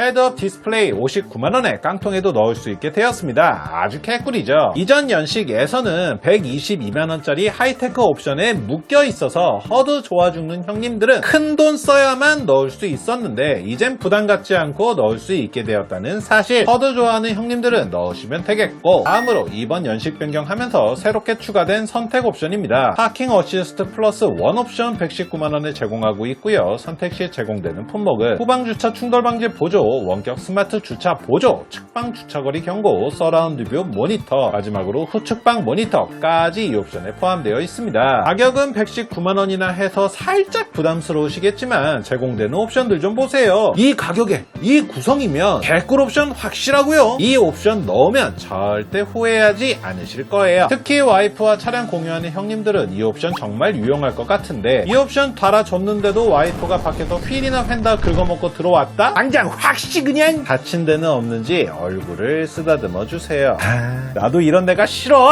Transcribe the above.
헤드업 디스플레이 59만원에 깡통에도 넣을 수 있게 되었습니다. 아주 개꿀이죠. 이전 연식에서는 122만원짜리 하이테크 옵션에 묶여 있어서 허드 좋아 죽는 형님들은 큰 돈 써야만 넣을 수 있었는데 이젠 부담 갖지 않고 넣을 수 있게 되었다는 사실 허드 좋아하는 형님들은 넣으시면 되겠고 다음으로 이번 연식 변경하면서 새롭게 추가된 선택 옵션입니다. 파킹 어시스트 플러스 원 옵션 119만원에 제공하고 있고요. 선택 시 제공되는 품목은 후방 주차 충돌 방지 보조, 원격 스마트 주차 보조, 측방 주차거리 경고, 서라운드 뷰 모니터, 마지막으로 후측방 모니터까지 이 옵션에 포함되어 있습니다. 가격은 119만원이나 해서 살짝 부담스러우시겠지만 제공되는 옵션들 좀 보세요. 이 가격에 이 구성이면 개꿀 옵션 확실하고요. 이 옵션 넣으면 절대 후회하지 않으실 거예요. 특히 와이프와 차량 공유하는 형님들은 이 옵션 정말 유용할 것 같은데 이 옵션 달아줬는데도 와이프가 밖에서 휠이나 펜다 긁어먹고 들어왔다? 당장 확시 그냥 다친 데는 없는지 얼굴을 쓰다듬어 주세요. 아, 나도 이런 데가 싫어.